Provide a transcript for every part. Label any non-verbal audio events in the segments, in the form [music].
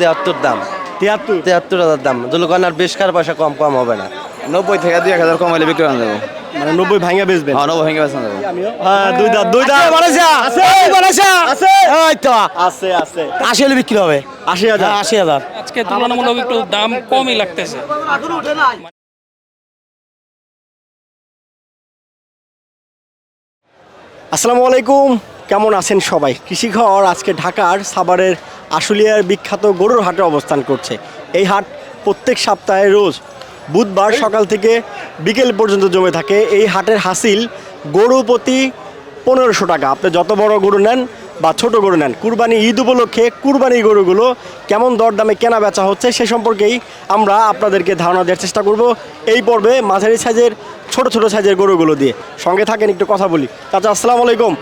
তিয়াত্তর দাম। তিয়াত্তর? তিয়াত্তর হাজার দাম। দুলকান আর বেশ কার পয়সা কম কম হবে না। নব্বই থেকে দুই এক হাজার কম হলে বিক্রি করে দেবো মানে নব্বই ভাঙা বেচবেন হ্যাঁ নব্বই ভেঙে হ্যাঁ দুই দাঁত দুই দাঁত। আছে আছে। এই তো। আছে আছে। আশি হলে বিক্রি হবে। আশি হাজার। আশি হাজার। আজকে তুলনামূলক একটু দাম কমই লাগতেছে। আসসালামু আলাইকুম। কেমন আছেন সবাই? কৃষিঘর আজকে ঢাকার সাভারের আশুলিয়ার বিখ্যাত গরুর হাটে অবস্থান করছে। এই হাট প্রত্যেক সপ্তাহে রোজ বুধবার সকাল থেকে বিকেল পর্যন্ত জমে থাকে। এই হাটের হাসিল গরু প্রতি পনেরোশো টাকা। আপনি যত বড় গরু নেন বা ছোট গরু নেন। কুরবানি ঈদ উপলক্ষে কুরবানি গরুগুলো কেমন দরদামে কেনা বেচা হচ্ছে সে সম্পর্কেই আমরা আপনাদেরকে ধারণা দেওয়ার চেষ্টা করব। এই পর্বে মাঝারি সাইজের ছোট ছোট সাইজের গরুগুলো দিয়ে। সঙ্গে থাকেন একটু কথা বলি। চাচা আসসালামু আলাইকুম।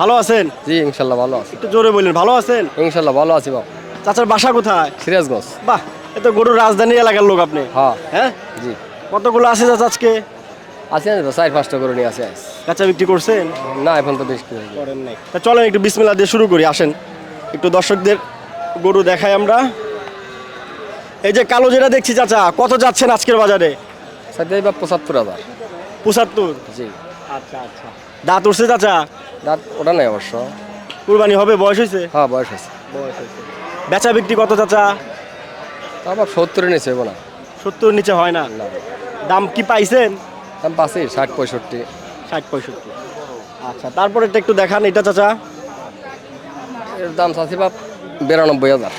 ভালো আছেন? জি ইনশাল্লাহ ভালো আছে। একটু জোরে বললেন ভালো আছেন? ইনশাল্লাহ ভালো আছি বাবু চাচার বাসা কোথায়? সিরাজগঞ্জ। বাহ এ তো গরুর রাজধানী এলাকার লোক আপনি। হ্যাঁ। হ্যাঁ? জি। কতগুলো আছে চাচা আজকে? আছি চার পাঁচটা করে নিয়ে আজ কাঁচা বিক্রি করছেন? না এখন তো বেশ করেন নাই। তা চলেন একটু বিসমিল্লা দিয়ে শুরু করি আসেন। একটু দর্শকদের গরু দেখাই আমরা। এই যে কালো যেটা দেখছি চাচা কত যাচ্ছেন আজকের বাজারে? বা পঁচাত্তর হাজার। পঁচাত্তর? জি। আচ্ছা আচ্ছা। দাঁত উঠছে চাচা? দাঁত ওটা নাই অবশ্য। কুরবানি হবে বয়স হয়েছে? হ্যাঁ বয়স আছে বেচা বিক্রি কত চাচা? তা আবার সত্তরে নিচে হব না। সত্তর নিচে হয় না। দাম কি পাইছেন? দাম পাচ্ছি ষাট পঁয়ষট্টি। ষাট পঁয়ষট্টি। আচ্ছা তারপরে একটা একটু দেখান এটা চাচা। এর দাম চাচ্ছি বা বিরানব্বই হাজার।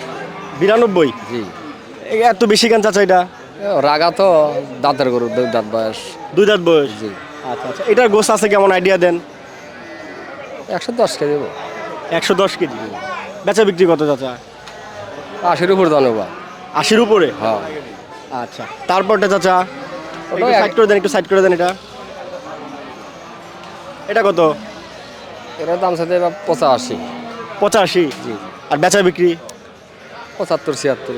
বিরানব্বই? জি। এত বেশি কেন চাচা এটা? রাগা তো দাঁতের গরু দুই দাঁত বয়স। দুই দাঁত বয়স? জি। আচ্ছা আচ্ছা এটার গোস আছে কেমন আইডিয়া দেন? একশো দশ কেজি। একশো দশ কেজি। বেচা বিক্রি কত চাচা? আশির উপর দাম আশির উপরে? হ্যাঁ। আচ্ছা তারপরটা চাচা? একটু সাইড করে দেন একটু সাইড করে দেন এটা। এটা কত? এটার দাম সাথে পঁচাশি। পঁচাশি? জি। আর বেচা বিক্রি? পঁচাত্তর ছিয়াত্তর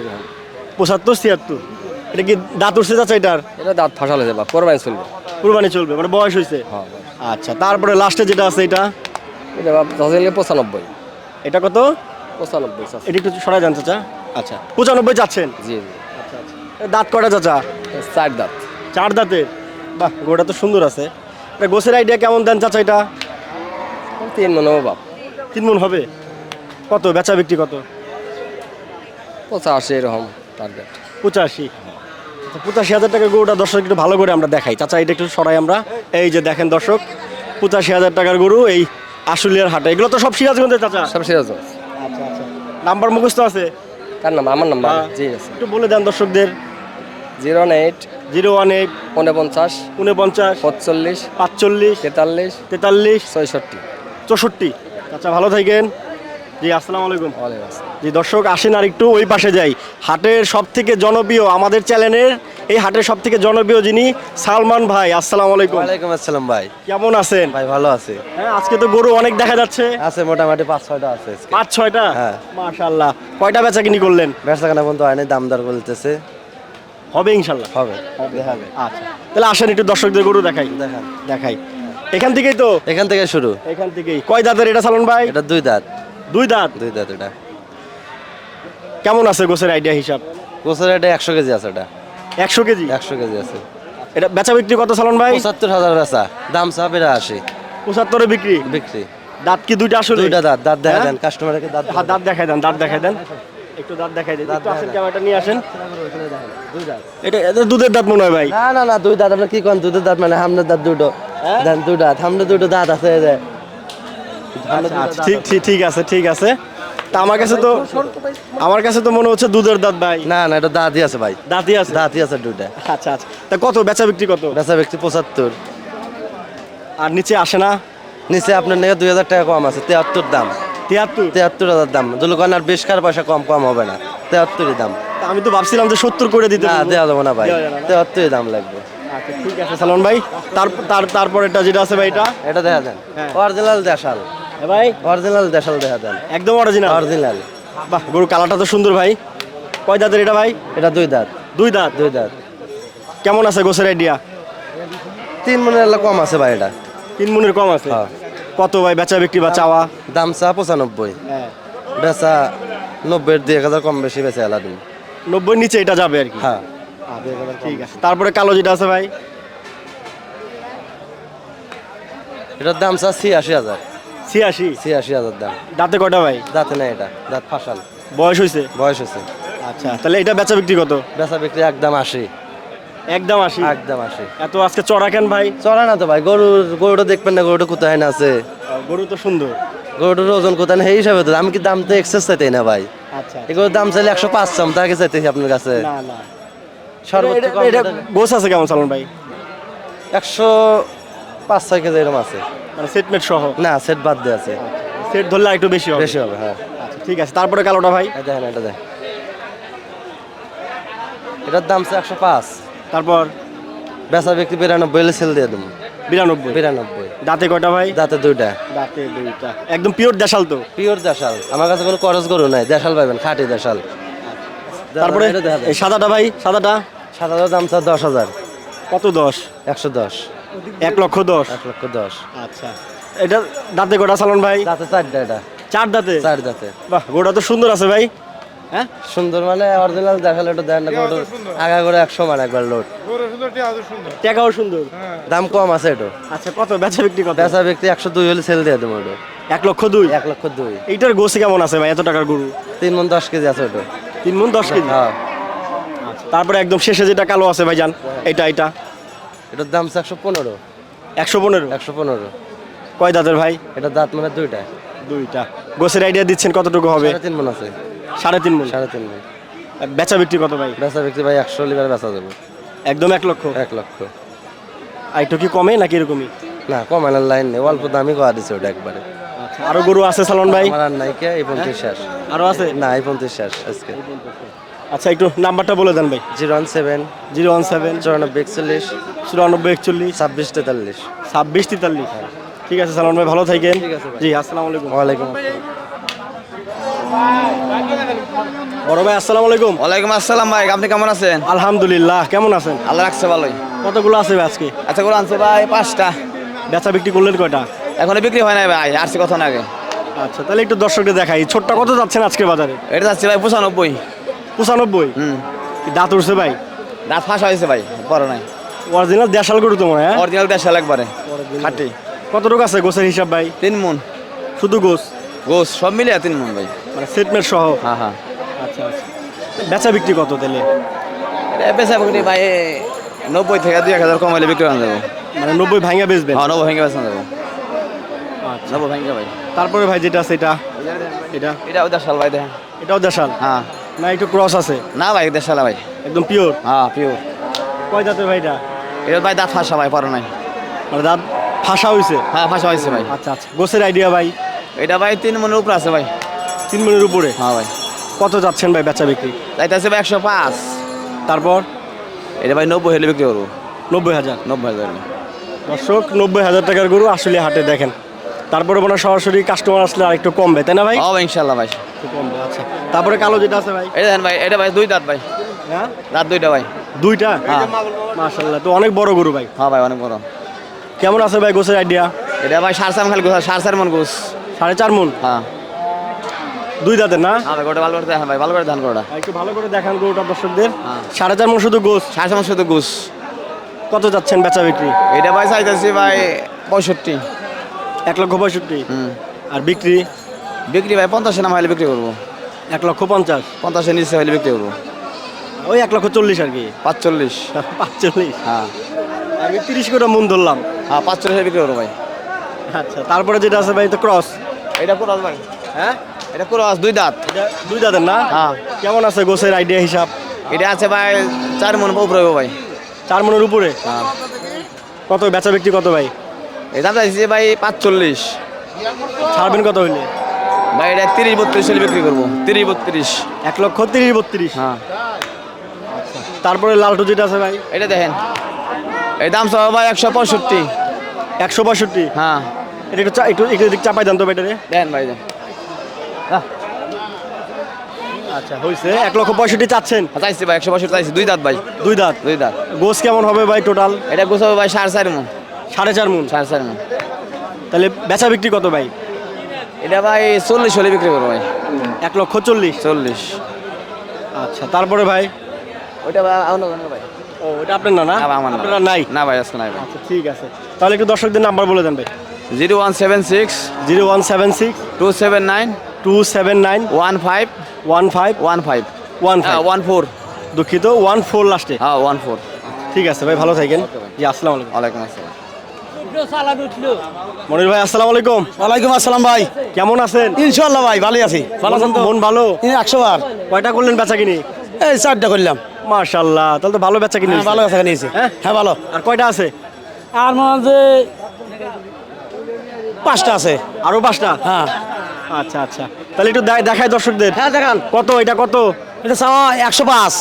পঁচাত্তর ছিয়াত্তর? এটা কি দাঁত উঠছে চাচা এটার? এটা দাঁত ফাঁসালে যাবা কোরবানি চলবে। কুরবানি চলবে মানে বয়স হয়েছে? হ্যাঁ আচ্ছা তারপরে লাস্টে যেটা আছে এটা? এটা পঁচানব্বই। এটা কত? পঁচানব্বই এটা একটু সরাই যান চাচা। আচ্ছা। পঁচানব্বই যাচ্ছেন জি জি। এ দাঁত কটা চাচা? চার দাঁত। চার দাঁতের। বাহ গোটা তো সুন্দর আছে। এটা গোসের আইডিয়া কেমন দেন চাচা এটা? তিন মনে বাপ। তিন মন হবে? কত? বেচা বিক্রি কত? পঁচাশি এরকম টার্গেট পঁচাশি। পঁচাশি হাজার টাকা গরুটা দর্শক একটু ভালো করে আমরা দেখাই। চাচা এটা একটু সরাই আমরা। এই যে দেখেন দর্শক পঁচাশি হাজার টাকার গরু এই আশুলিয়ার হাটে। এগুলো তো সব সিরাজগঞ্জের চাচা? সব সিরাজ আচ্ছা আচ্ছা। নাম্বার মুখস্থ আছে? কার নাম আমার নাম্বার। হ্যাঁ। জি আছে। একটু বলে দেন দর্শকদের। Zero eight zero one eight উনপঞ্চাশ উনপঞ্চাশ পঁচল্লিশ পাঁচচল্লিশ তেতাল্লিশ তেতাল্লিশ ছয়ষট্টি। চৌষট্টি। আচ্ছা ভালো থাকেন। জি আসসালামু আলাইকুম। ওয়ালাইকুম আসসালাম। জি দর্শক আসেন আর একটু ওই পাশে যাই। হাটের সব থেকে জনপ্রিয় আমাদের চ্যানেলের এই হাটের সব থেকে জনপ্রিয় যিনি সালমান ভাই। আসসালামু আলাইকুম। ওয়ালাইকুম আসসালাম ভাই। কেমন আছেন? ভাই ভালো আছে। হ্যাঁ আজকে তো গরু অনেক দেখা যাচ্ছে। আছে মোটামুটি পাঁচ ছয়টা আছে পাঁচ ছয়টা? হ্যাঁ। মাশাল্লাহ কয়টা বেচা কিনি করলেন? ব্যবসা কেনা বন্ধু হয়নি দাম দর বলতেছে। হবে ইনশাল্লাহ। হবে দেখাবে আচ্ছা তাহলে আসেন একটু দর্শকদের গরু দেখাই। দেখান দেখাই। এখান থেকেই তো? এখান থেকে শুরু। এখান থেকেই। কয় দাঁতের এটা সালন ভাই? এটা দুই দাঁত। দুই দাঁত? দুই দাঁত এটা। কেমন আছে গোসের আইডিয়া হিসাব? গোসের এটা একশো কেজি আছে এটা। একশো কেজি? একশো কেজি আছে। এটা বেচা বিক্রি কত সালন ভাই? পঁচাত্তর হাজার বেচা। দাম চাপ এটা আশি পঁচাত্তরে বিক্রি? বিক্রি। দাঁত কি দুইটা আসলে? দুইটা দাঁত। দাঁত দেখা হ্যাঁ? দেন কাস্টমারকে দাঁত হ্যাঁ, দাঁত দেখাই দেন দাঁত দেখাই দেন। একটু দাঁত দেখাই দেন একটু আসেন ক্যামেরাটা নিয়ে আসেন। এটা এটা দুধের দাঁত মনে হয় ভাই। না না না দুই দাঁত আপনার কি করেন দুধের দাঁত মানে হামনের দাঁত দুটো। হ্যাঁ? দেন দুই দাঁত। হামনের দুটো দাঁত আছে যে। আচ্ছা, ঠিক ঠিক ঠিক আছে ঠিক আছে। তা আমার কাছে তো আমার কাছে তো মনে হচ্ছে দুধের দাঁত ভাই। না না এটা দাঁতই আছে ভাই। দাঁতই আছে? দাঁতই আছে দুইটা। আচ্ছা আচ্ছা। তা কত? বেচা বিক্রি কত? বেচা ব্যক্তি পঁচাত্তর। আর নিচে আসে না? নিচে আপনার নাকি দুই হাজার টাকা কম আছে তিয়াত্তর দাম। তিয়াত্তর। তিয়াত্তর হাজার দাম। দুলকান আর বেশ কার পয়সা কম কম হবে না। তিয়াত্তরই দাম। আমি তো ভাবছিলাম যে সত্তর করে দিতে না দেওয়া যাবে না ভাই। দেওয়া তিয়াত্তরই দাম লাগবে। আচ্ছা ঠিক আছে সালমান ভাই। তার তার তারপরেটা যেটা আছে ভাই এটা? এটা দেখা দেন। হ্যাঁ। অরিজিনাল দেশাল। ভাই? অরিজিনাল দেশাল দেখা দেন। একদম অরিজিনাল? অরিজিনাল। বাহ গরু কালারটা তো সুন্দর ভাই। কয় দাঁতের এটা ভাই? এটা দুই দাঁত। দুই দাঁত? দুই দাঁত। কেমন আছে গোছের আইডিয়া তিন মনের কম আছে ভাই এটা। তিন মনের কম আছে? হ্যাঁ। কত ভাই বেচা বিক্রি বা চাওয়া? দাম চা পঁচানব্বই। হ্যাঁ। বেচা নব্বইয়ের দুই এক হাজার কম বেশি বেঁচে এলা দিন নব্বই নিচে এটা যাবে আর কি? হ্যাঁ। ঠিক আছে তারপরে কালো যেটা আছে ভাই? এটার দাম স্যার ছিয়াশি হাজার। ছিয়াশি? ছিয়াশি হাজার দাম। দাঁতে কটা ভাই? দাঁতে নেই এটা দাঁত ফাঁসাল বয়স হয়েছে বয়স হয়েছে আচ্ছা তাহলে এটা বেচা বিক্রি কত? বেচা বিক্রি একদম আশি। একদম আশি একদম আশি এত আজকে চড়া কেন ভাই? চলে না তো ভাই গরু গরুটা দেখবেন না গরুটা কোথায় না আছে। গরু তো সুন্দর। গরুটার ওজন কোথায় না সেই হিসাবে তো আমি কি দাম তো এক্সেস চাইতেই না ভাই। আচ্ছা এগুলোর দাম চাইলে একশো পাঁচ চাম তাকে চাইতেছি আপনার কাছে। না না। সর্বোচ্চ এটা- কম এটা যেটা- গোছ আছে কেমন চালন ভাই? একশো পাঁচ ছয় কেজি এরকম আছে। মানে সেটমেট সহ? না সেট বাদ দিয়ে আছে। সেট ধরলে একটু বেশি হবে। বেশি হবে হ্যাঁ। আচ্ছা ঠিক আছে। তারপরে কালোটা ভাই? দেখেন এটা দেখ এটার দাম হচ্ছে একশো পাঁচ। তারপর বেচা বিক্রি বিরানব্বই হলে সেল দিয়ে দেবো। বিরানব্বই? বিরানব্বই। দাঁতে কয়টা ভাই? দাঁতে দুইটা। দাঁতে দুইটা। একদম পিওর দেশাল তো? পিওর দেশাল। আমার কাছে কোনো করজ গরু নাই। দেশাল পাইবেন খাঁটি দেশাল। তারপরে এই সাদাটা ভাই সাদাটা? হাজার দাম স্যার দশ হাজার। কত দশ? একশো দশ। এক লক্ষ দশ? এক লক্ষ দশ। আচ্ছা। এটা দাঁতে কটা চালন ভাই? দাঁতে চারটা এটা। চার দাঁতে? চার দাঁতে। বাহ গোটা তো সুন্দর আছে ভাই। হ্যাঁ? সুন্দর মানে অরিজিনাল দেখালে ওটা দেন না ওটা আগা করে একশো মানে একবার লোড টাকাও সুন্দর। দাম কম আছে এটা। আচ্ছা কত? বেচা বিক্রি কত? বেচা বিক্রি একশো দুই হলে সেল দিয়ে দেবো ওটা এক লক্ষ দুই? এক লক্ষ দুই। এইটার গোছে কেমন আছে ভাই? এত টাকার গরু? তিন মন দশ কেজি আছে ওটা তিন মন দশ কেজি? হ্যাঁ। তারপরে একদম শেষে যেটা কালো আছে ভাই জান এটা এটা? এটার দাম হচ্ছে একশো পনেরো। একশো পনেরো? একশো পনেরো। কয় দাঁতের ভাই? এটা দাঁত মানে দুইটা। দুইটা। গোছের আইডিয়া দিচ্ছেন কতটুকু হবে? তিন মন আছে। সাড়ে তিন মন সাড়ে তিন মন বেচা বিক্রি কত ভাই? বেচা বিক্রি ভাই একশো লিবার বেচা যাবে। একদম এক লক্ষ? এক লক্ষ। আর একটু কি কমে নাকি এরকমই? না কমানোর লাইন নেই। অল্প দামই করা দিচ্ছে ওটা একবারে। আচ্ছা আরও গরু আছে সালন ভাই? আমার আর নাই কে এই পঞ্চাশ শেষ। আরও আছে? না এই পঞ্চাশ শেষ আজকে। আচ্ছা একটু নাম্বারটা বলে দেন ভাই। Zero one seven zero one seven চুরানব্বই একচল্লিশ চুরানব্বই একচল্লিশ ছাব্বিশ তেতাল্লিশ। ছাব্বিশ তেতাল্লিশ। ঠিক আছে সালমান ভাই ভালো থাকেন। ঠিক আছে জি আসসালামু আলাইকুম। ওয়ালাইকুম আসসালাম। বড় ভাই আসসালামু আলাইকুম। ওয়ালাইকুম আসসালাম ভাই আপনি কেমন আছেন? আলহামদুলিল্লাহ কেমন আছেন? আল্লাহ রাখছে ভালোই। কতগুলো আছে ভাই আজকে? আচ্ছা করে আনছে ভাই পাঁচটা। বেচা বিক্রি করলেন কয়টা? এখনও বিক্রি হয় নাই ভাই আসছে কথা না আগে। আচ্ছা তাহলে একটু দর্শকদের দেখাই ছোটটা কত যাচ্ছেন আজকের বাজারে? এটা যাচ্ছে ভাই পঁচানব্বই। পঁচানব্বই? হুম। দাঁত উঠছে ভাই? দাঁত ফাঁসা হয়েছে ভাই বড় নাই। অরিজিনাল দেশাল গরু তো মনে হয়? অরিজিনাল দেশাল একবারে খাটি। কতটুকু আছে গোছের হিসাব ভাই? তিন মন। শুধু গোছ? গোস সব মিলিয়ে তিন মন ভাই। মানে সেটমেট সহ? হ্যাঁ হ্যাঁ। আচ্ছা আচ্ছা। বেচা বিক্রি কত তাহলে বেচা বিক্রি ভাই নব্বই থেকে দুই এক হাজার কম হলে বিক্রি করা যাব। মানে নব্বই ভাঙা বেচবেন? হ্যাঁ নব্বই ভেঙে বেচা যাব। আচ্ছা। নব্বই ভেঙে ভাই। তারপরে ভাই যেটা আছে এটা? এটা? এটা দেশাল ভাই দেখেন। এটাও দেশাল? হ্যাঁ। না একটু ক্রস আছে? না ভাই দেশাল ভাই। একদম পিওর হ্যাঁ পিওর কয় দাঁতের ভাই এটা? এটা ভাই দাঁত ফাঁসা ভাই পরে নাই। মানে দাঁত ফাঁসা হয়েছে হ্যাঁ ফাঁসা হয়েছে ভাই। আচ্ছা আচ্ছা। গোছের আইডিয়া ভাই? এটা ভাই তিন মনের উপরে আছে ভাই। তিন মিনিটের উপরে? হ্যাঁ ভাই। কত যাচ্ছেন ভাই বেচা বিক্রি? যাইতেছে ভাই একশো পাঁচ। তারপর? এটা ভাই নব্বই হলে বিক্রি করব। নব্বই হাজার? নব্বই হাজার দর্শক নব্বই হাজার টাকার গরু আসলে হাটে দেখেন। তারপরে মনে হয় সরাসরি কাস্টমার আসলে আর একটু কমবে তাই না ভাই? ও ইনশাল্লাহ ভাই। একটু কমবে আচ্ছা। তারপরে কালো যেটা আছে ভাই? এটা দেন ভাই এটা ভাই দুই দাঁত ভাই। হ্যাঁ? দাঁত দুইটা ভাই। দুইটা? হ্যাঁ। মাশাল্লাহ তো অনেক বড় গরু ভাই। হ্যাঁ ভাই অনেক বড়। কেমন আছে ভাই গোসের আইডিয়া এটা ভাই সার সার খালি গোস সার মন গোস সাড়ে চার মন? হ্যাঁ। দুই দাঁতের না? হ্যাঁ ভাই গোটা ভালো করে দেখেন ভাই ভালো করে ধান গোটা আর একটু ভালো করে দেখান গরুটা দর্শকদের। হ্যাঁ। সাড়ে চার মন শুধু গোস? সার সার শুধু গোস। কত যাচ্ছেন বেচা বিক্রি? এটা ভাই চাইতেছি ভাই পঁয়ষট্টি। এক লক্ষ পঁয়ষট্টি? আর বিক্রি? বিক্রি ভাই পঞ্চাশে নাম হলে বিক্রি করব। এক লক্ষ পঞ্চাশ। পঞ্চাশের নিচে হলে বিক্রি করব। ওই এক লক্ষ চল্লিশ আর কি? পাঁচচল্লিশ। [laughs] পাঁচচল্লিশ? হ্যাঁ। আমি তিরিশ করে মন ধরলাম। হ্যাঁ পাঁচচল্লিশে বিক্রি করব ভাই। আচ্ছা তারপরে যেটা আছে ভাই তো ক্রস এটা কোরাস ভাই। হ্যাঁ? এটা কোরাস দুই দাঁত। এটা দুই দাঁতের না? হ্যাঁ। কেমন আছে গোছের আইডিয়া হিসাব? এটা আছে ভাই চার মন উপরে ভাই। চার মনের উপরে? হ্যাঁ। কত বেচা বিক্রি কত ভাই? এই দাম চাইছি ভাই পাঁচচল্লিশ। ছাড়বেন কত হইলে? ভাই এটা তিরিশ বত্রিশ হলে বিক্রি করব। তিরিশ বত্রিশ। এক লক্ষ তিরিশ বত্রিশ? হ্যাঁ। তারপরে লালটু যেটা আছে ভাই? এটা দেখেন। এই দাম সব ভাই একশো পঁয়ষট্টি। একশো পঁয়ষট্টি? হ্যাঁ। এটা একটু একটু একটু চাপাই দেন তো ব্যাটারে দেখেন ভাই দেন। আচ্ছা হয়েছে এক লক্ষ পঁয়ষট্টি চাচ্ছেন? চাইছি ভাই একশো পঁয়ষট্টি চাইছি। দুই দাঁত ভাই। দুই দাঁত? দুই দাঁত। গোস কেমন হবে ভাই টোটাল এটা গুছাবো ভাই সাড়ে চার মন। সাড়ে চার মন? সাড়ে চার মন। তাহলে বেচা বিক্রি কত ভাই? এটা ভাই চল্লিশ হলে বিক্রি করব ভাই। এক লক্ষ চল্লিশ? চল্লিশ। আচ্ছা তারপরে ভাই? ওইটা ভাই ও এটা আপনার না না। আপনার নাই? না ভাই আজকে নাই ভাই। আচ্ছা ঠিক আছে। তাহলে একটু দর্শকদের নাম্বার বলে দেন ভাই। Zero one seven six zero one seven six two seven nine two seven nine one five one five one five one five one four দুঃখিত ওয়ান ফোর লাস্টে হ্যাঁ ওয়ান ফোর ঠিক আছে ভাই ভালো থাকেন। জি আসসালামু আলাইকুম। ওয়ালাইকুম আসসালাম। মনির ভাই আসসালামু আলাইকুম। ওয়ালাইকুম আসসালাম ভাই। কেমন আছেন? ইনশাল্লাহ ভাই ভালোই আছি। ভালো আছেন তো? মন ভালো? একশো বার কয়টা করলেন বেচা কিনি? এই চারটা করলাম। মার্শাল্লাহ তাহলে তো ভালো বেচা কিনি হ্যাঁ, ভালো আছে নিয়েছি হ্যাঁ? হ্যাঁ ভালো। আর কয়টা আছে? আর মাঝে পাঁচটা আছে। আরও পাঁচটা? হ্যাঁ। আচ্ছা আচ্ছা। তাহলে একটু দে- দেখাই দর্শকদের। হ্যাঁ দেখান। কত? এটা কত? এটা চাওয়া একশো পাঁচ।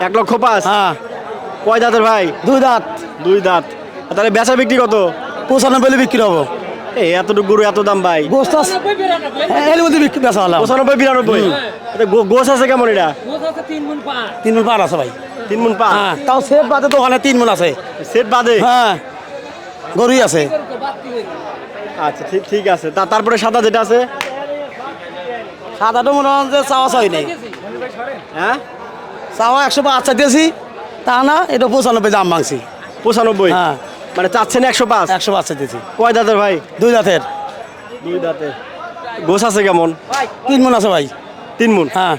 এক লক্ষ পাঁচ? হ্যাঁ। কয় দাঁতের ভাই? দুই দাঁত। দুই দাঁত। তাহলে বেচা বিক্রি কত? পঁচানব্বই বিক্রি হব। এই এতটুকু গরু এত দাম ভাই। গোস্ত আছে। এর মধ্যে বিক্রি বেচা হলাম। পঁচানব্বই বিরানব্বই? এটা গো- গোছ আছে কেমন এটা? তিন মন পার আছে ভাই। তিন মন পা হ্যাঁ তাও সেফ বাদে তো ওখানে তিন মন আছে। সেট বাদে? হ্যাঁ গরুই আছে। আচ্ছা ঠিক ঠিক আছে। তারপরে সাদা যেটা আছে? সাদাটা মনে হয় যে চাওয়া চাই নেই। হ্যাঁ? চাওয়া একশো পাঁচ চাইতেছি তা না এটা পঁচানব্বই দাম মাংসি পঁচানব্বই? হ্যাঁ। মানে চাচ্ছেন একশো পাঁচ? একশো পাঁচ চাইতেছি কয় দাঁতের ভাই? দুই দাঁতের। দুই দাঁতের। গোছ আছে কেমন? তিন মন আছে ভাই। তিন মন? হ্যাঁ।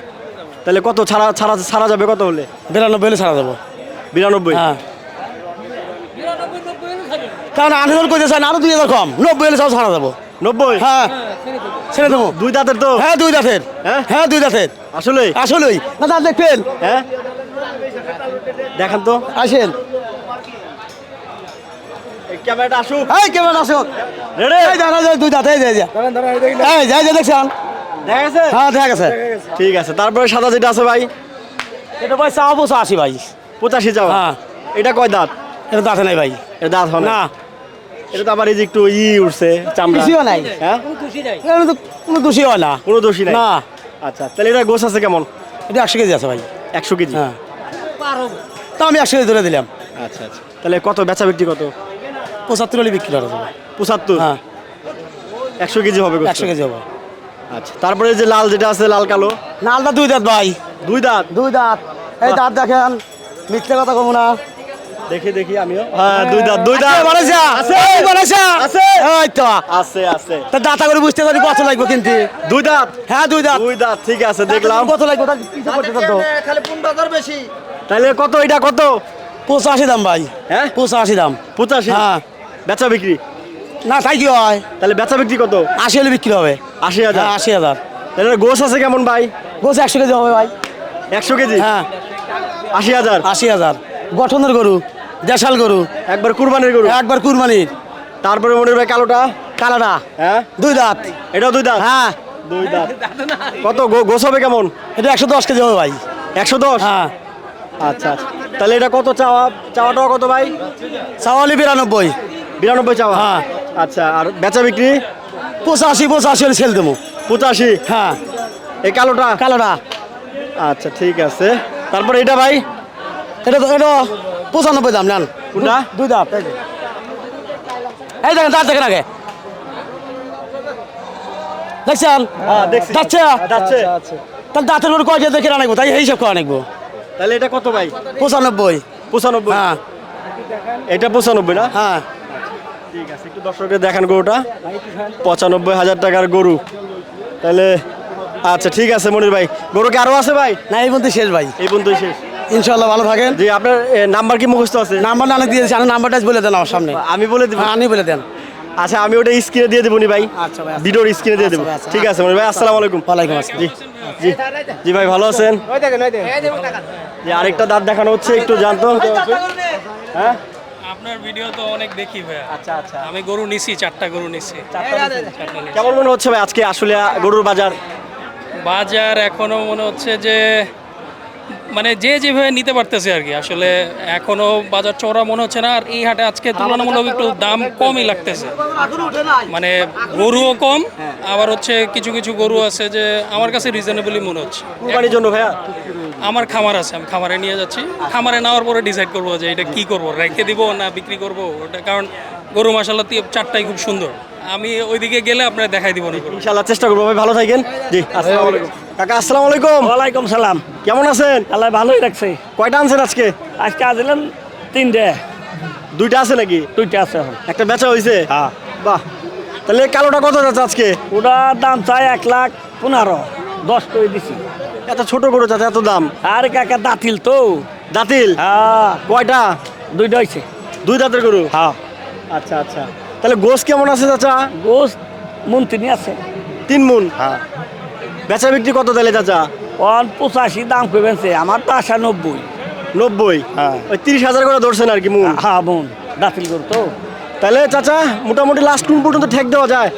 তাহলে কত ছাড়া ছাড়া ছাড়া যাবে কত হলে? বিরানব্বই হলে ছাড়া দেবো। বিরানব্বই? হ্যাঁ। কারণ আট হাজার করতে চান আরও দুই হাজার কম। নব্বই হলে সব ছাড়া দেবো। নব্বই? হ্যাঁ। ছেড়ে দেবো। দুই দাঁতের তো। হ্যাঁ দুই দাঁতের। হ্যাঁ? হ্যাঁ দুই দাঁতের। আসলে আসলেই। না দাঁত দেখবেন হ্যাঁ? দেখান তো। আসেন। এই ক্যামেরাটা আসুক। এই কেমন আসো রেডি এই দেখা যায় দুই দাঁত এই যায় এই যাই যে দেখছেন দেখা গেছে? হ্যাঁ দেখা গেছে। ঠিক আছে তারপরে সাদা যেটা আছে ভাই? এটা ভাই চাওয়া আসি ভাই। পঁচাশি যাও হ্যাঁ। এটা কয় দাঁত? এটা দাঁতে নাই ভাই। এটা দাঁত হয় না না। এটা তো আবার এই যে একটু ই উঠছে চামড়া। নাই। হ্যাঁ? এটা তো কোনো দোষী হয় না। কোনো দোষী নাই? না। আচ্ছা তাহলে এটা গোছ আছে কেমন? এটা একশো কেজি আছে ভাই। একশো কেজি? হ্যাঁ। তা আমি একশো কেজি ধরে দিলাম। আচ্ছা আচ্ছা। তাহলে কত বেচা বিক্রি কত? পঁচাত্তর হলে বিক্রি করা যাবে। পঁচাত্তর? হ্যাঁ। একশো কেজি হবে একশো কেজি হবে। আচ্ছা তারপরে যে লাল যেটা আছে লাল কালো? নালটা দুই দাঁত ভাই। দুই দাঁত? দুই দাঁত। এই দাঁত দেখেন মিথ্যে কথা কমু না। দেখি দেখি আমিও। হ্যাঁ দুই দাঁত দুই দাঁত বানাইছা আছে বানাইছা আছে। এই তো। আছে আছে। তা দাঁতা করে বুঝতে পারি কত লাগবে কিন্তু। দুই দাঁত। হ্যাঁ দুই দাঁত। দুই দাঁত ঠিক আছে দেখলাম। কত লাগবে? তার কিছু করতে পারতো তাহলে কত এটা কত? পঁচাশি দাম ভাই। হ্যাঁ? পঁচাশি দাম। পঁচাশি? হ্যাঁ। বেচা বিক্রি? না তাই কি হয়? তাহলে বেচা বিক্রি কত? আশি হলে বিক্রি হবে। আশি হাজার। হ্যাঁ আশি হাজার। তাহলে গোছ আছে কেমন ভাই? বলছে একশো কেজি হবে ভাই। একশো কেজি? হ্যাঁ। আশি হাজার। আশি হাজার। গঠনের গরু। দেশাল গরু। একবার কুরবানির গরু। একবার কুরবানির। তারপরে মনির ভাই কালোটা? কালাটা। হ্যাঁ? দুই দাঁত। এটাও দুই দাঁত? হ্যাঁ। দুই দাঁত। [laughs] কত গো- গোছ হবে কেমন? এটা একশো দশ কেজি হবে ভাই। একশো দশ? হ্যাঁ। আচ্ছা। আচ্ছা তাহলে এটা কত চাওয়া? চাওয়া টাওয়া কত ভাই? চাওয়ালি বিরানব্বই। বিরানব্বই চাওয়া? হ্যাঁ। আচ্ছা আর বেচা বিক্রি? পঁচাশি পঁচাশি হলে ছেলে দেবো। পঁচাশি? হ্যাঁ। এই কালোটা? কালোটা। আচ্ছা ঠিক আছে। তারপরে এটা ভাই? এটা তো এটা পঁচানব্বই দাম নেন। কোনটা? দুই দাঁত এই। এই দেখেন দাঁত দেখেন আগে। দেখছেন? হ্যাঁ দেখছি। যাচ্ছে? তাহলে দাঁতের উপর কয়টা দেখে আনাকবো তাই হিসাব করে তাহলে এটা কত ভাই? পঁচানব্বই। পঁচানব্বই? হ্যাঁ। এটা পঁচানব্বই না? হ্যাঁ। ঠিক আছে একটু দর্শকদের দেখান গরুটা। পঁচানব্বই হাজার টাকার গরু। তাহলে আচ্ছা ঠিক আছে মনির ভাই। গরু কি আরও আছে ভাই? না এই পর্যন্ত শেষ ভাই। এই পর্যন্ত শেষ। ইনশাল্লাহ ভালো থাকেন। জি আপনার নাম্বার কি মুখস্থ আছে? নাম্বার না দিয়েছি আমি নাম্বারটা বলে দেন আমার সামনে। আমি বলে দিব। হ্যাঁ আপনি বলে দেন। আচ্ছা আমি ওটা স্ক্রিনে দিয়ে দেবো নি ভাই। আচ্ছা ভাই, আচ্ছা। ভিডিওর স্ক্রিনে দিয়ে দেবো। আচ্ছা, আচ্ছা। ঠিক আছে ভাই আসসালামু আলাইকুম। ওয়ালাইকুম আসসালাম। জি জি জি ভাই ভালো আছেন? জি আরেকটা দাঁত দেখানো হচ্ছে একটু জানতো। হ্যাঁ? আপনার ভিডিও তো অনেক দেখি ভাইয়া। আচ্ছা আচ্ছা। আমি গরু নিছি চারটা গরু নিছি। চারটা নিছি। কেমন মনে হচ্ছে ভাই আজকে আসলে গরুর বাজার? বাজার এখনও মনে হচ্ছে যে মানে যে যেভাবে নিতে পারতেছে আর কি আসলে এখনও বাজার চড়া মনে হচ্ছে না আর এই হাটে আজকে তুলনামূলক একটু দাম কমই লাগতেছে। মানে গরুও কম আবার হচ্ছে কিছু কিছু গরু আছে যে আমার কাছে রিজনেবলি মনে হচ্ছে। কুরবানির জন্য ভাইয়া? আমার খামার আছে আমি খামারে নিয়ে যাচ্ছি। খামারে নেওয়ার পরে ডিসাইড করব যে এটা কি করব রেখে দিব না বিক্রি করব? ওটা কারণ গরু মাসাল্লাহ চারটাই খুব সুন্দর। আমি ওইদিকে গেলে আপনার দেখাই দিব না ইনশাল্লাহ চেষ্টা করব ভাই ভালো থাকেন। জি আসসালামু আলাইকুম। কাকা আসসালামু আলাইকুম। ওয়ালাইকুম সালাম। কেমন আছেন? আল্লাহ ভালোই রাখছে। কয়টা আনছেন আজকে? আজকে আজলাম তিনটে। দুইটা আছে নাকি? দুইটা আছে এখন। একটা বেচা হয়েছে হ্যাঁ। বাহ। তাহলে কালোটা কত যাচ্ছে আজকে? ওটার দাম চাই এক লাখ পনেরো। দশ করে দিছি। এত ছোট গরু চাচা এত দাম? আর কাকা দাঁতিল তো। দাঁতিল? হ্যাঁ। কয়টা? দুইটা হয়েছে দুই দাঁতের গরু? হ্যাঁ। আচ্ছা আচ্ছা। তাহলে গোস কেমন আছে চাচা? গোস মন্ত্রী আছে। তিন মুন? হ্যাঁ। বেচা বিক্রি কত তাহলে চাচা? ওয়ান পঁচাশি দাম করবেনছে আমার তো আশা নব্বই। নব্বই? হ্যাঁ। ওই তিরিশ হাজার করে ধরছেন আর কি মুন হ্যাঁ বোন দাঁতিল করো তো। তাহলে চাচা মোটামুটি লাস্ট কোন পর্যন্ত ঠেক দেওয়া যায়?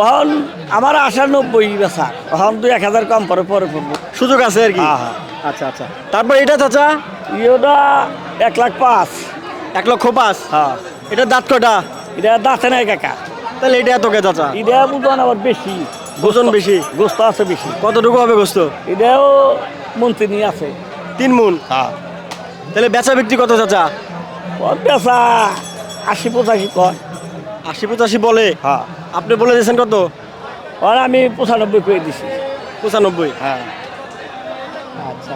ওহন আমার আশা নব্বই বেচা। ওহন দুই এক হাজার কম পরে পরে পড়ব সুযোগ আছে আর কি? হ্যাঁ, হ্যাঁ। আচ্ছা আচ্ছা। তারপর এটা চাচা? ইয়োটা এক লাখ পাঁচ। এক লক্ষ পাঁচ? হ্যাঁ। এটা দাঁত কটা? এটা দাঁতে নাই কাকা। তাহলে এটা এত কে চাচা? এটা বুঝন আবার বেশি। ওজন বেশি। গোস্ত আছে বেশি। কতটুকু হবে গোস্ত? এটাও মন্ত্রী নিয়ে আছে। তিন মুন? হ্যাঁ। তাহলে বেচা বিক্রি কত চাচা? পেশা আশি পঁচাশি কয়। আশি পঁচাশি বলে? হ্যাঁ। আপনি বলে দিয়েছেন কত? আর আমি পঁচানব্বই করে দিছি। পঁচানব্বই? হ্যাঁ। আচ্ছা।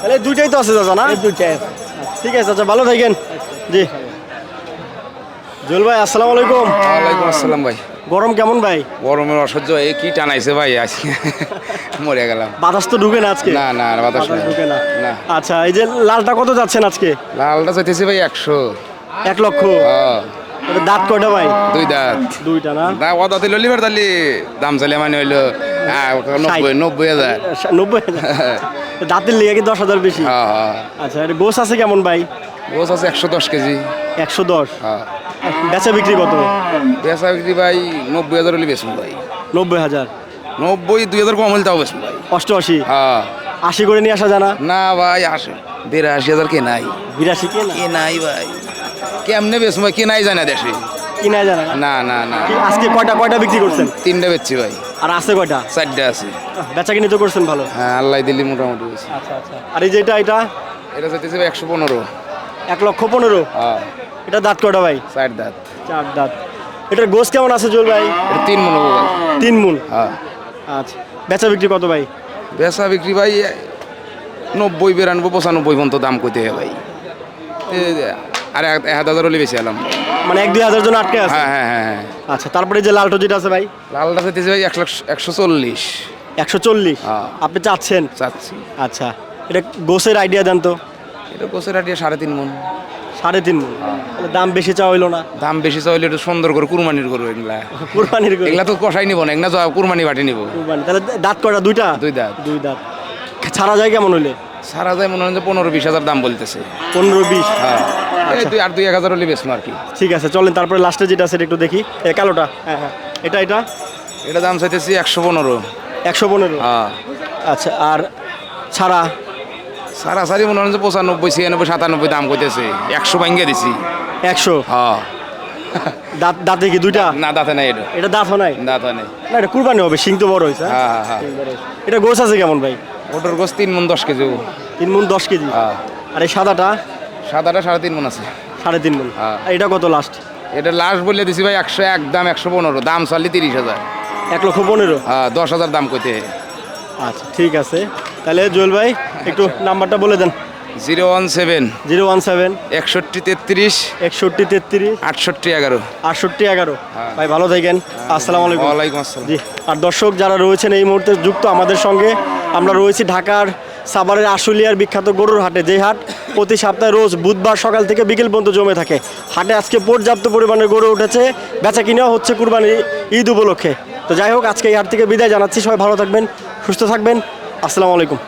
তাহলে দুইটাই তো আছে চাচা না? দুইটাই আছে। ঠিক আছে চাচা ভালো থাকেন। জি। জুল ভাই আসসালামু আলাইকুম। ওয়ালাইকুম আসসালাম ভাই। গরম কেমন ভাই? গরমের অসহ্য এই কি টানাইছে ভাই? আজকে [laughs] মরে গেলাম। বাতাস তো ঢুকে না আজকে? না না আর বাতাস ঢুকে না। না। আচ্ছা এই যে লালটা কত যাচ্ছেন আজকে? লালটা চাইতেছি ভাই একশো। এক লক্ষ? হ্যাঁ, দাঁত কয়টা ভাই? দুই দাঁত। দুইটা না? দা ও দাঁতে ললিবার তাহলে দাম চাইলে মানে হইল আহ, নব্বই নব্বই হাজার। নব্বই হাজার? [laughs] দাঁতের লেগে কি দশ হাজার বেশি? হ্যাঁ হ্যাঁ। আচ্ছা গোস আছে কেমন ভাই? গোছ আছে একশো দশ কেজি। একশো দশ? হ্যাঁ। বেচা বিক্রি কত? বেচা বিক্রি ভাই নব্বই হাজার হলে বেচুন ভাই। নব্বই হাজার? নব্বই দুই হাজার কম হলে তাও বেচুন ভাই। অষ্টআশি? হ্যাঁ। আশি করে নিয়ে আসা জানা না? ভাই আসে বিরাশি হাজার কে নাই। বিরাশি কে কে নাই ভাই। কেমনে বেচুন ভাই কে নাই জানা দেশে। কিনা জানা না? না না আজকে কয়টা কয়টা বিক্রি করছেন? তিনটা বেচছি ভাই। আর আছে কয়টা? চারটা আছে। বেচা কিনে তো করছেন ভালো। হ্যাঁ আল্লাহ দিল্লি মোটামুটি আচ্ছা আচ্ছা। আর এই যেটা এটা? এটা চাইতেছে একশো পনেরো। এক লক্ষ পনেরো। হ্যাঁ। এটা দাঁত কটা ভাই? চার দাঁত। চার দাঁত। এটার গোস কেমন আছে জুল ভাই? তিন মনে হব তিন মুন হ্যাঁ। আচ্ছা। বেচা বিক্রি কত ভাই? বেচা বিক্রি ভাই নব্বই বিরানব্বই পঁচানব্বই পর্যন্ত দাম কইতে হয় ভাই। আর এক এক হাজার হলে বেশি এলাম মানে এক দুই হাজার জন আটকে আছে? হ্যাঁ হ্যাঁ হ্যাঁ হ্যাঁ। আচ্ছা তারপরে যে লালটো যেটা আছে ভাই? লালটা চাইতেছে ভাই একশো একশো চল্লিশ। একশো চল্লিশ। আপনি চাচ্ছেন? চাচ্ছি। আচ্ছা। এটা গোসের আইডিয়া দেন তো। এটা কোচের আটিয়া সাড়ে তিন মন। সাড়ে তিন মণ। তাহলে দাম বেশি চাওয়া হইল না? দাম বেশি চাইলে একটু সুন্দর করে কুরবানির করব এগুলা। [laughs] কুরবানির গরু। এগুলা তো কষাই নিব না এগুলা তো কুরবানি বাটি নিব। কুরবানি। তাহলে দাঁত কয়টা? দুইটা? দুই দাঁত। দুই দাঁত। ছাড়া যায় কেমন হইলে? ছাড়া যায় মনে হয় যে পনেরো বিশ হাজার দাম বলতেছে। পনেরো বিশ? হ্যাঁ। এই দুই আর দুই এক হাজার হলে বেশ আর কি। ঠিক আছে চলেন তারপরে লাস্টে যেটা আছে একটু দেখি। কালোটা? হ্যাঁ হ্যাঁ। এটা এটা? এটা দাম চাইতেছি একশো পনেরো। একশো পনেরো? হ্যাঁ। আচ্ছা আর ছাড়া? সারা সারি মনে হয় পঁচানব্বই ছিয়ানব্বই সাতানব্বই দাম কইতেছে। একশো ভাঙ্গে দিছি। একশো? হ্যাঁ দাঁত দাঁতে কি দুইটা? না দাঁতে নাই এটা। এটা দাঁত নাই? দাঁত নেই। না এটা কুরবানি হবে সিং তো বড় হয়েছে হ্যাঁ? হ্যাঁ হ্যাঁ। এটা গোছ আছে কেমন ভাই? ওটার গোস তিন মন দশ কেজি। তিন মন দশ কেজি? আর এই সাদাটা? সাদাটা সাড়ে তিন মন আছে। সাড়ে তিন মন। এটা কত লাস্ট এটা লাস্ট বলে দিছি ভাই একশো এক দাম একশো পনেরো দাম চালি তিরিশ হাজার। এক লক্ষ পনেরো? হ্যাঁ দশ হাজার দাম কইতে। আচ্ছা ঠিক আছে। তাহলে জুয়েল ভাই একটু নাম্বারটা বলে দেন। Zero one seven. Zero one seven. একষট্টি তেত্রিশ। একষট্টি তেত্রিশ। আটষট্টি এগারো। আটষট্টি এগারো। ভাই ভালো থাকেন। আসসালামু আলাইকুম। ওয়ালাইকুম আসসালাম। জি। আর দর্শক যারা রয়েছেন এই মুহূর্তে যুক্ত আমাদের সঙ্গে আমরা রয়েছি ঢাকার সাভারের আশুলিয়ার বিখ্যাত গরুর হাটে। যে হাট প্রতি সপ্তাহে রোজ বুধবার সকাল থেকে বিকেল পর্যন্ত জমে থাকে। হাটে আজকে পর্যাপ্ত পরিমাণে গরু উঠেছে। বেচা কিনেও হচ্ছে কুরবানি ঈদ উপলক্ষে। তো যাই হোক আজকে এই হাট থেকে বিদায় জানাচ্ছি। সবাই ভালো থাকবেন সুস্থ থাকবেন। আসসালামু আলাইকুম।